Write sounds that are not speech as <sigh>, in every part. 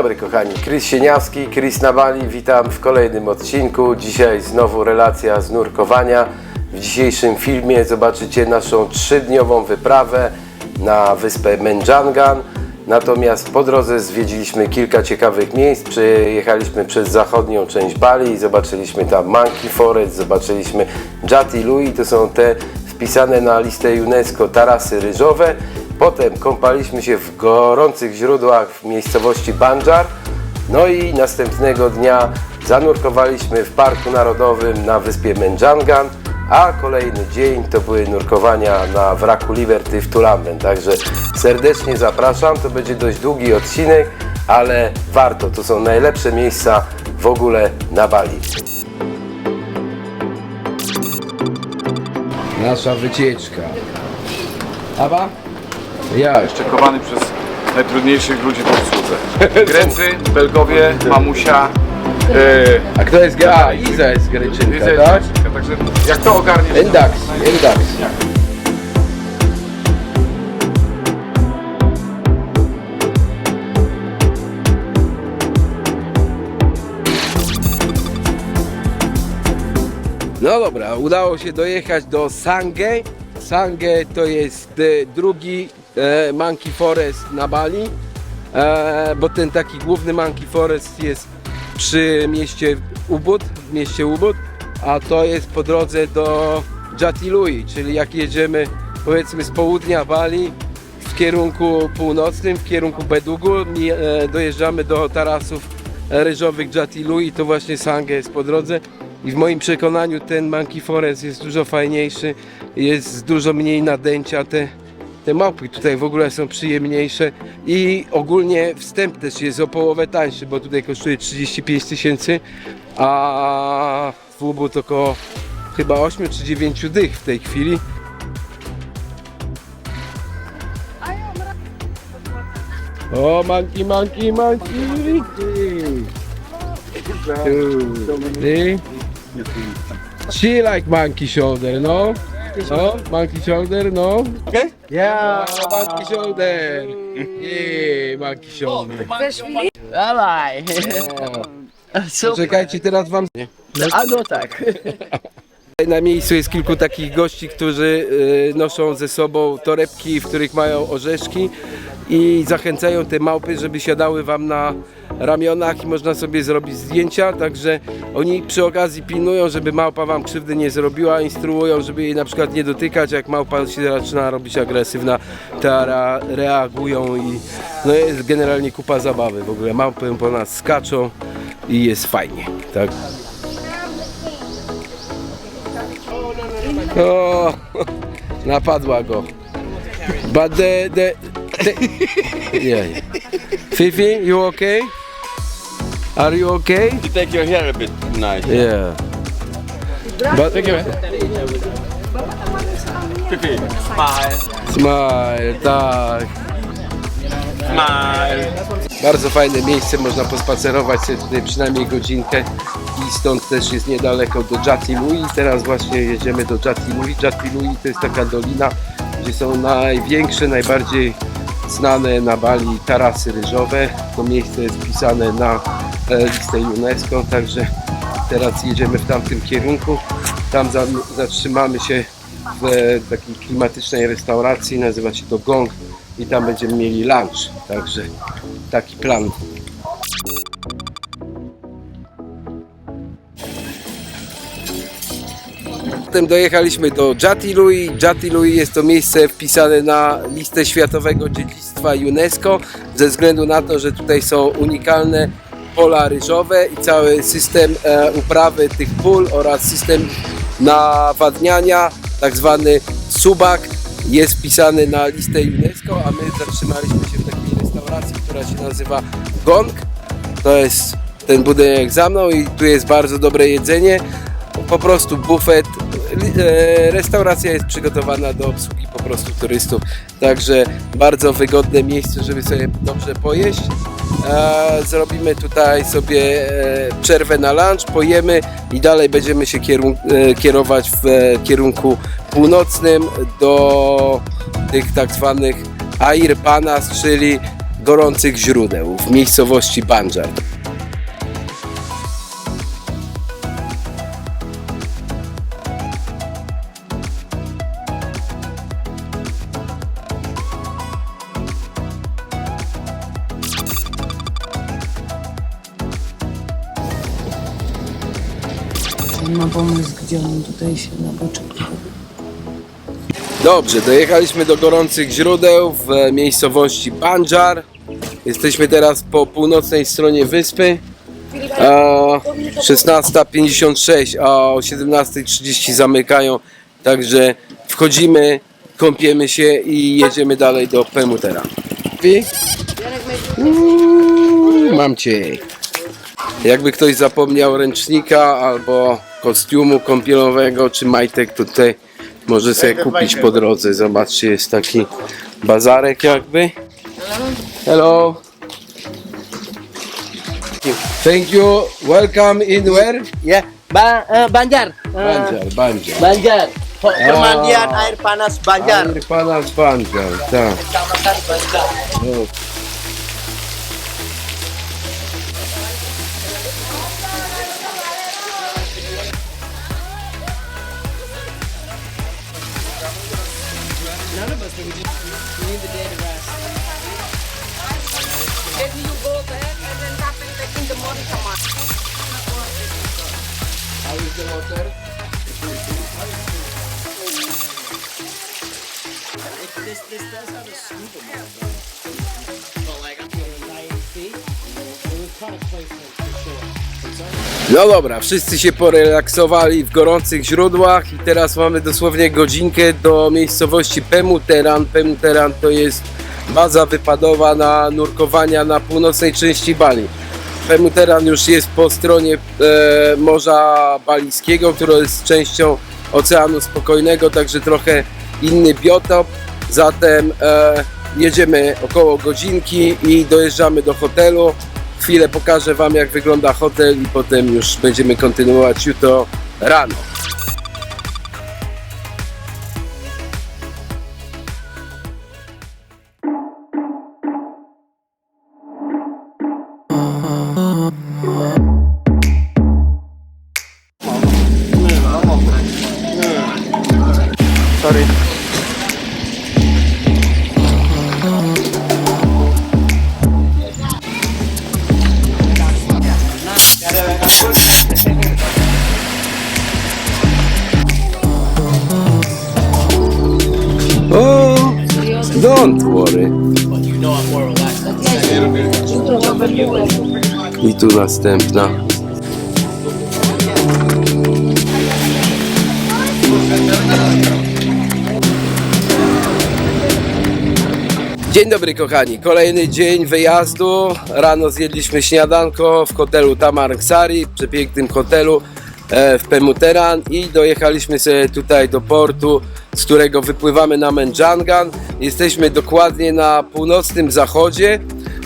Dobry kochani, Chris Sieniawski, Chris na Bali, witam w kolejnym odcinku. Dzisiaj znowu relacja z nurkowania. W dzisiejszym filmie zobaczycie naszą trzydniową wyprawę na wyspę Menjangan. Natomiast po drodze zwiedziliśmy kilka ciekawych miejsc. Przejechaliśmy przez zachodnią część Bali i zobaczyliśmy tam Monkey Forest, zobaczyliśmy Jati Lui, to są te wpisane na listę UNESCO tarasy ryżowe. Potem kąpaliśmy się w gorących źródłach w miejscowości Banjar. No i następnego dnia zanurkowaliśmy w Parku Narodowym na wyspie Menjangan, a kolejny dzień to były nurkowania na wraku Liberty w Tulamben. Także serdecznie zapraszam, to będzie dość długi odcinek, ale warto, to są najlepsze miejsca w ogóle na Bali. Nasza wycieczka. Aba? Ja jeszcze. czekowany przez najtrudniejszych ludzi w obsłudze. <laughs> Grecy, Belgowie, mamusia, e, A kto jest Gra? A, Iza jest Greczynka, Liza jest tak? Także jak to ogarniesz? Endax, Endax. No dobra, udało się dojechać do Sangę. Sangę to jest e, drugi e, Monkey Forest na Bali, e, bo ten taki główny Monkey Forest jest przy mieście Ubud, w mieście Ubud, a to jest po drodze do Jatilui, czyli jak jedziemy powiedzmy z południa Bali w kierunku północnym, w kierunku Bedugu, e, dojeżdżamy do tarasów ryżowych Jatilui, to właśnie Sangę jest po drodze. I w moim przekonaniu ten Monkey Forest jest dużo fajniejszy, jest dużo mniej nadęcia, te, te małpy tutaj w ogóle są przyjemniejsze i ogólnie wstęp też jest o połowę tańszy, bo tutaj kosztuje 35 tysięcy, a w Ubud około chyba 8 czy 9 dych w tej chwili. O, monkey, monkey, monkey! Ty? She like monkey shoulder, no? No, monkey shoulder, no? Okay? Yeah, monkey shoulder. Yeah, monkey shoulder. Dawaj. <laughs> Super. Czekajcie, teraz wam... A no tak. <laughs> Na miejscu jest kilku takich gości, którzy y, noszą ze sobą torebki, w których mają orzeszki i zachęcają te małpy, żeby siadały wam na ramionach i można sobie zrobić zdjęcia, także oni przy okazji pilnują, żeby małpa wam krzywdy nie zrobiła, instruują, żeby jej na przykład nie dotykać, jak małpa się zaczyna robić agresywna, to ra- reagują i no jest generalnie kupa zabawy, w ogóle małpy po nas skaczą i jest fajnie, tak. O, <laughs> napadła go. But the, the, the yeah. Fifi, you okay? Are you okay? You take your hair a bit nice. Yeah. But Pipi. Smile. smile, tak. Smile. Bardzo fajne miejsce, można pospacerować sobie tutaj przynajmniej godzinkę i stąd też jest niedaleko do Jatilui. Teraz właśnie jedziemy do Jatilui. Jatilui to jest taka dolina, gdzie są największe, najbardziej znane na Bali tarasy ryżowe. To miejsce jest wpisane na e, listę UNESCO, także teraz jedziemy w tamtym kierunku. Tam za, zatrzymamy się w e, takiej klimatycznej restauracji, nazywa się to Gong i tam będziemy mieli lunch, także taki plan. Potem dojechaliśmy do Jatilui. Jatilui jest to miejsce wpisane na listę światowego dziedzictwa UNESCO ze względu na to, że tutaj są unikalne pola ryżowe i cały system e, uprawy tych pól oraz system nawadniania, tak zwany subak jest wpisany na listę UNESCO, a my zatrzymaliśmy się w takiej restauracji, która się nazywa Gong. To jest ten budynek za mną i tu jest bardzo dobre jedzenie. Po prostu bufet. E, Restauracja jest przygotowana do obsługi po prostu turystów. Także bardzo wygodne miejsce, żeby sobie dobrze pojeść. Zrobimy tutaj sobie e, przerwę na lunch, pojemy i dalej będziemy się e, kierować w kierunku północnym do tych tak zwanych Air Panas, czyli gorących źródeł w miejscowości Banjar. Ma pomysł, gdzie on tutaj się naboczy. Dobrze, dojechaliśmy do gorących źródeł w miejscowości Banjar. Jesteśmy teraz po północnej stronie wyspy. E, 16.56, a o 17.30 zamykają. Także wchodzimy, kąpiemy się i jedziemy dalej do Pemutera. Uuu, Mam cię. Jakby ktoś zapomniał ręcznika albo kostiumu kąpielowego czy majtek, to tutaj może sobie kupić po drodze. Zobaczcie, jest taki bazarek jakby. Hello. Thank you. Welcome in where? Ya, ba eh, Banjar. Banjar, Banjar. Banjar. Pemandian air panas Banjar. Air Panas Banjar, tak. Kecamatan Banjar. None of us did. We just need the day to rest. Then you go there and then after taking the morning come on. How is the water? This, does have a. No dobra, wszyscy się porelaksowali w gorących źródłach i teraz mamy dosłownie godzinkę do miejscowości Pemuteran. Pemuteran to jest baza wypadowa na nurkowania na północnej części Bali. Pemuteran już jest po stronie e, Morza Balijskiego, które jest częścią Oceanu Spokojnego, także trochę inny biotop. Zatem e, jedziemy około godzinki i dojeżdżamy do hotelu. Chwilę pokażę Wam, jak wygląda hotel, i potem już będziemy kontynuować jutro rano. I tu następna. Dzień dobry kochani, kolejny dzień wyjazdu. Rano zjedliśmy śniadanko w hotelu Tamarksari, przepięknym hotelu e, w Pemuteran i dojechaliśmy sobie tutaj do portu, z którego wypływamy na Menjangan. Jesteśmy dokładnie na północnym zachodzie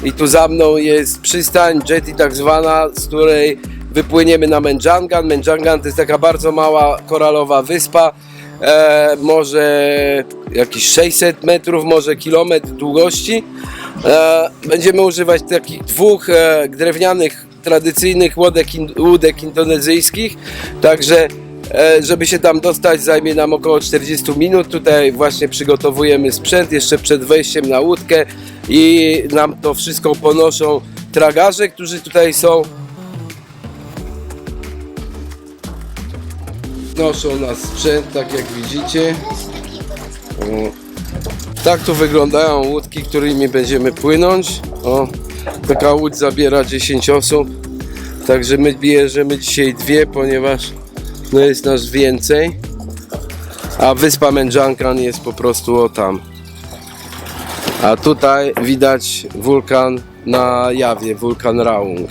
i tu za mną jest przystań jetty tak zwana, z której wypłyniemy na Menjangan. Menjangan to jest taka bardzo mała koralowa wyspa, e, może jakieś 600 metrów, może kilometr długości. E, będziemy używać takich dwóch e, drewnianych, tradycyjnych łódek, in, łódek indonezyjskich, także żeby się tam dostać zajmie nam około 40 minut. Tutaj właśnie przygotowujemy sprzęt jeszcze przed wejściem na łódkę i nam to wszystko ponoszą tragarze, którzy tutaj są. Noszą nas sprzęt, tak jak widzicie. Tak tu wyglądają łódki, którymi będziemy płynąć. O, taka łódź zabiera 10 osób. Także my bierzemy dzisiaj dwie, ponieważ no jest nas więcej. A wyspa Menjankan jest po prostu o tam. A tutaj widać wulkan na jawie, wulkan Raung.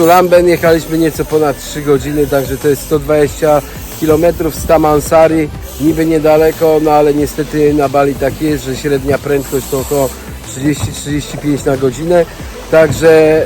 Już tu Lamben jechaliśmy nieco ponad 3 godziny, także to jest 120 km z Tamansari, niby niedaleko, no ale niestety na Bali tak jest, że średnia prędkość to około 30-35 na godzinę. Także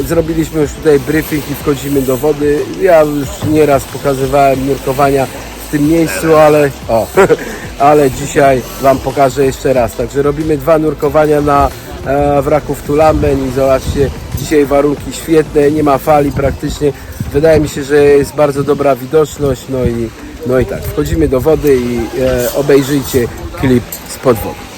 e, zrobiliśmy już tutaj briefing i wchodzimy do wody. Ja już nieraz pokazywałem nurkowania w tym miejscu, ale, o, <laughs> ale dzisiaj Wam pokażę jeszcze raz. Także robimy dwa nurkowania na e, wraku w Tulamben i zobaczcie, dzisiaj warunki świetne, nie ma fali praktycznie. Wydaje mi się, że jest bardzo dobra widoczność, no i, no i tak, wchodzimy do wody i e, obejrzyjcie klip spod wody.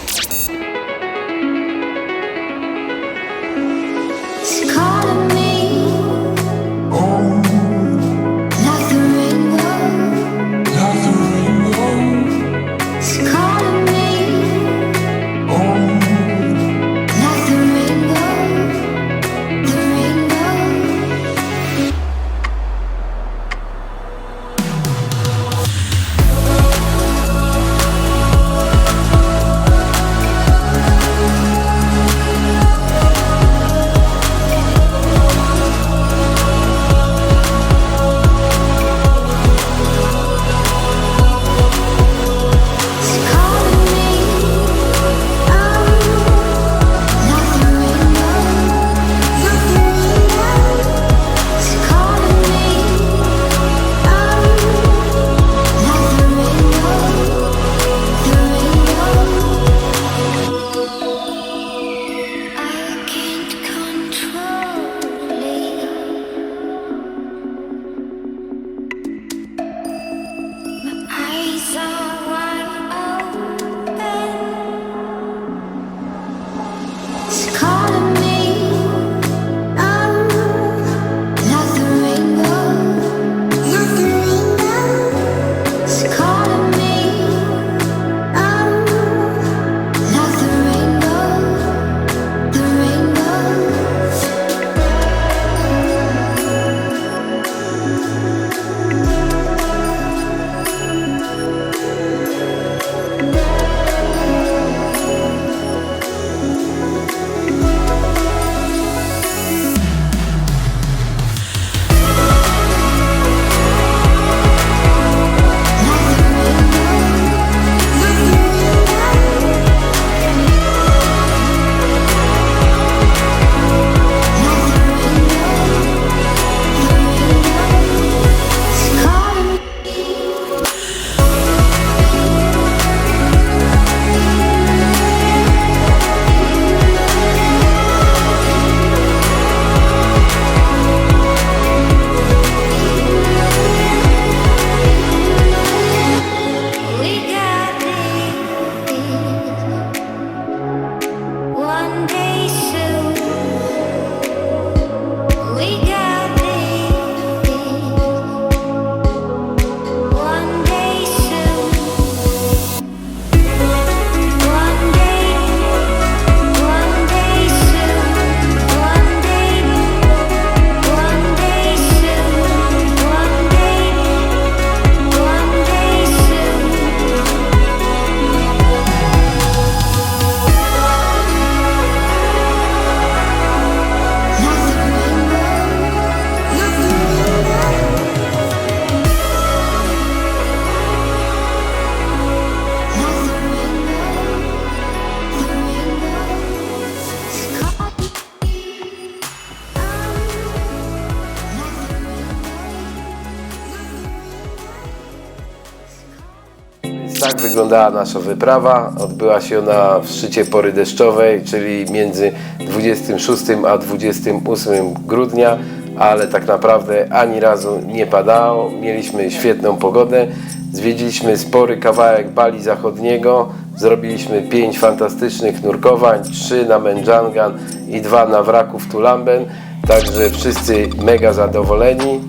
Wyglądała nasza wyprawa. Odbyła się ona w szczycie pory deszczowej, czyli między 26 a 28 grudnia, ale tak naprawdę ani razu nie padało. Mieliśmy świetną pogodę. Zwiedziliśmy spory kawałek Bali Zachodniego. Zrobiliśmy 5 fantastycznych nurkowań, 3 na Menjangan i 2 na wraku w Tulamben. Także wszyscy mega zadowoleni.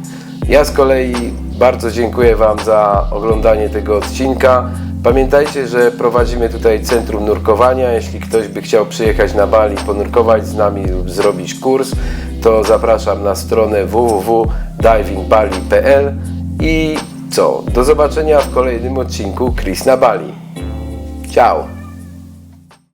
Ja z kolei bardzo dziękuję Wam za oglądanie tego odcinka. Pamiętajcie, że prowadzimy tutaj centrum nurkowania. Jeśli ktoś by chciał przyjechać na Bali, ponurkować z nami lub zrobić kurs, to zapraszam na stronę www.divingbali.pl i co? Do zobaczenia w kolejnym odcinku Chris na Bali. Ciao!